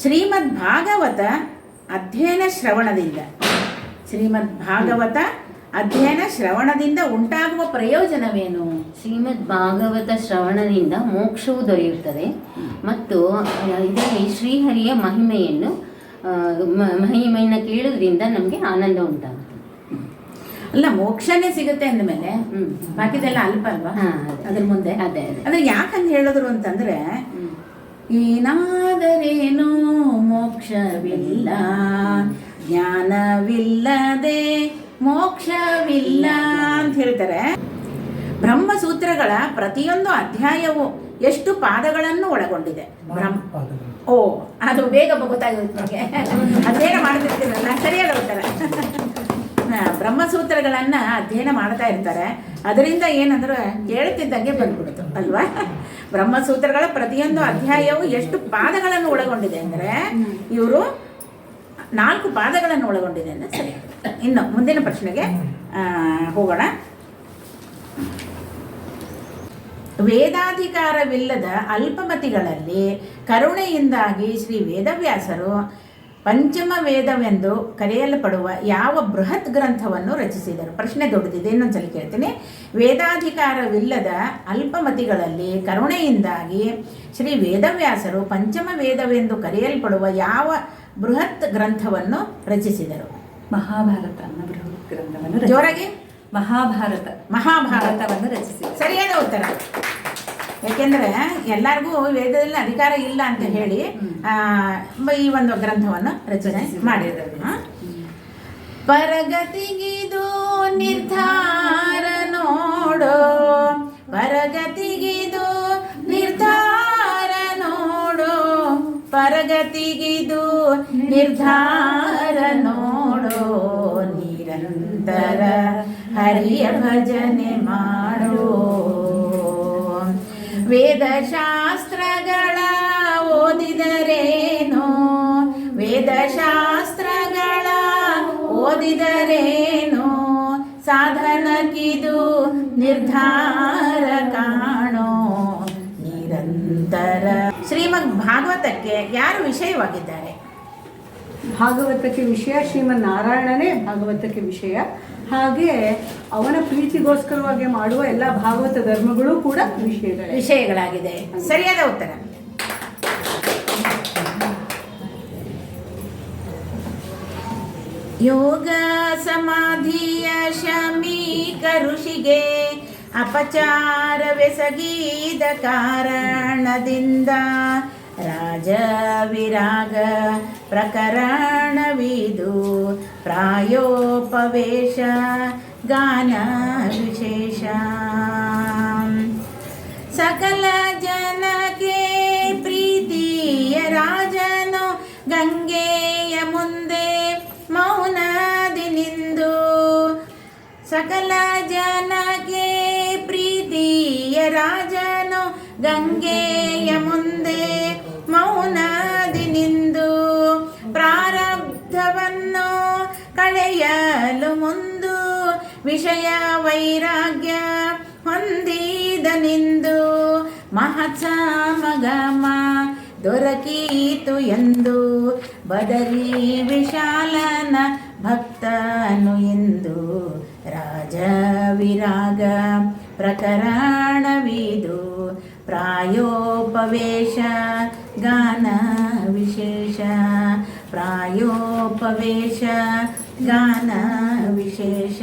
ಶ್ರೀಮದ್ ಭಾಗವತ ಅಧ್ಯಯನ ಶ್ರವಣದಿಂದ. ಶ್ರೀಮದ್ ಭಾಗವತ ಅಧ್ಯಯನ ಶ್ರವಣದಿಂದ ಉಂಟಾಗುವ ಪ್ರಯೋಜನವೇನು? ಶ್ರೀಮದ್ ಭಾಗವತ ಶ್ರವಣದಿಂದ ಮೋಕ್ಷವು ದೊರೆಯುತ್ತದೆ. ಮತ್ತು ಇದರಲ್ಲಿ ಶ್ರೀಹರಿಯ ಮಹಿಮೆಯನ್ನು ಮಹಿಮೆಯನ್ನು ಕೇಳುವುದರಿಂದ ನಮಗೆ ಆನಂದ ಉಂಟಾಗುತ್ತೆ ಅಲ್ಲ ಮೋಕ್ಷನೇ ಸಿಗುತ್ತೆ ಅಂದಮೇಲೆ. ಬಾಕಿದೆಲ್ಲ ಅಲ್ಪ ಅಲ್ವಾ? ಹಾ, ಅದ್ರ ಮುಂದೆ? ಅದೇ ಅದೇ. ಅದ್ರ ಯಾಕಂತ ಹೇಳಿದ್ರು ಅಂತಂದ್ರೆ. ಏನಾದರೇನೋ ಮೋಕ್ಷವಿಲ್ಲ, ಜ್ಞಾನವಿಲ್ಲದೆ ಮೋಕ್ಷವಿಲ್ಲ ಅಂತ ಹೇಳ್ತಾರೆ. ಬ್ರಹ್ಮಸೂತ್ರಗಳ ಪ್ರತಿಯೊಂದು ಅಧ್ಯಾಯವು ಎಷ್ಟು ಪಾದಗಳನ್ನು ಒಳಗೊಂಡಿದೆ? ಓ, ಅದು ಬೇಗ ನನಗೆ ಅಧ್ಯಯನ ಮಾಡ್ತಿರ್ತೀರಲ್ಲ ಸರಿಯಾದ ಉತ್ತರ. ಬ್ರಹ್ಮಸೂತ್ರಗಳನ್ನ ಅಧ್ಯಯನ ಮಾಡ್ತಾ ಇರ್ತಾರೆ. ಅದರಿಂದ ಏನಂದ್ರೆ ಹೇಳ್ತಿದ್ದಂಗೆ ಬಂದ್ಬಿಡ್ತು ಅಲ್ವಾ? ಬ್ರಹ್ಮಸೂತ್ರಗಳ ಪ್ರತಿಯೊಂದು ಅಧ್ಯಾಯವು ಎಷ್ಟು ಪಾದಗಳನ್ನು ಒಳಗೊಂಡಿದೆ ಅಂದರೆ ಇವರು ನಾಲ್ಕು ಪಾದಗಳನ್ನು ಒಳಗೊಂಡಿದೆ ಅಂದರೆ ಸರಿ. ಇನ್ನು ಮುಂದಿನ ಪ್ರಶ್ನೆಗೆ ಹೋಗೋಣ. ವೇದಾಧಿಕಾರವಿಲ್ಲದ ಅಲ್ಪಮತಿಗಳಲ್ಲಿ ಕರುಣೆಯಿಂದಾಗಿ ಶ್ರೀ ವೇದವ್ಯಾಸರು ಪಂಚಮ ವೇದವೆಂದು ಕರೆಯಲ್ಪಡುವ ಯಾವ ಬೃಹತ್ ಗ್ರಂಥವನ್ನು ರಚಿಸಿದರು? ಪ್ರಶ್ನೆ ದೊಡ್ಡದಿದೆ ಇನ್ನೊಂದ್ಸಲ ಕೇಳ್ತೇನೆ. ವೇದಾಧಿಕಾರವಿಲ್ಲದ ಅಲ್ಪಮತಿಗಳಲ್ಲಿ ಕರುಣೆಯಿಂದಾಗಿ ಶ್ರೀ ವೇದವ್ಯಾಸರು ಪಂಚಮ ವೇದವೆಂದು ಕರೆಯಲ್ಪಡುವ ಯಾವ ಬೃಹತ್ ಗ್ರಂಥವನ್ನು ರಚಿಸಿದರು? ಮಹಾಭಾರತ ಅನ್ನೋ ಬೃಹತ್ ಗ್ರಂಥವನ್ನು ಜೋರಾಗಿ. ಮಹಾಭಾರತ. ಮಹಾಭಾರತವನ್ನು ಭಾರತವನ್ನು ರಚಿಸಿದರು. ಸರಿಯಾದ ಉತ್ತರ. ಯಾಕೆಂದ್ರೆ ಎಲ್ಲರಿಗೂ ವೇದದಲ್ಲಿ ಅಧಿಕಾರ ಇಲ್ಲ ಅಂತ ಹೇಳಿ ಈ ಒಂದು ಗ್ರಂಥವನ್ನು ರಚನೆ ಮಾಡಿದ್ರು ಪರಗತಿಗಿದು ನಿರ್ಧಾರ ನೋಡೋ. ಪರಗತಿಗಿದು ನಿರ್ಧಾರ ನೋಡೋ. ಪರಗತಿಗಿದು ನಿರ್ಧಾರ ನೋಡೋ. ನಿರಂತರ ಹರಿಯ ಭಜನೆ ಮಾಡೋ. ವೇದಶಾಸ್ತ್ರಗಳ ಓದಿದರೇನೋ? ವೇದಶಾಸ್ತ್ರಗಳ ಓದಿದರೇನೋ? ಸಾಧನಕ್ಕಿದು ನಿರ್ಧಾರ ಕಾಣೋ? ನಿರಂತರ. ಶ್ರೀಮದ್ ಭಾಗವತಕ್ಕೆ ಯಾರು ವಿಷಯವಾಗಿದ್ದಾರೆ? ಭಾಗವತಕ್ಕೆ ವಿಷಯ ಶ್ರೀಮನ್ ನಾರಾಯಣನೇ ಭಾಗವತಕ್ಕೆ ವಿಷಯ. ಹಾಗೆ ಅವನ ಪ್ರೀತಿಗೋಸ್ಕರವಾಗಿ ಮಾಡುವ ಎಲ್ಲ ಭಾಗವತ ಧರ್ಮಗಳು ಕೂಡ ವಿಷಯಗಳ. ವಿಷಯಗಳಾಗಿದೆ. ಸರಿಯಾದ ಉತ್ತರ. ಯೋಗ ಸಮಾಧಿಯ ಶಮೀಕ ಋಷಿಗೆ ಅಪಚಾರವೆಸಗಿದ ಕಾರಣದಿಂದ ರಾಜ ವಿರಾಗ ಪ್ರಕರಣವಿದು ಪ್ರಾಯೋಪವೇಶ ಗಾನ ವಿಶೇಷ ಸಕಲ ಜನಕ್ಕೆ ಪ್ರೀತಿಯ ರಾಜನು ಗಂಗೆಯ ಮುಂದೆ ಮೌನದಿ ನಿಂದು. ಸಕಲ ಜನಕ್ಕೆ ಪ್ರೀತಿಯ ರಾಜನು ಗಂಗೆಯ ಮುಂದೆ ಮುಂದು ವಿಷಯ ವೈರಾಗ್ಯ ಹೊಂದಿದನೆಂದು ನಿಂದು ಮಹತ್ಸಮಗಮ ದೊರಕೀತು ಎಂದು ಬದರಿ ವಿಶಾಲನ ಭಕ್ತನು ಎಂದು ರಾಜ ವಿರಾಗ ಪ್ರಕರಣವಿದು ಪ್ರಾಯೋಪವೇಶ ಗಾನ ವಿಶೇಷ ಪ್ರಾಯೋಪವೇಶ ಗಾನ ವಿಶೇಷ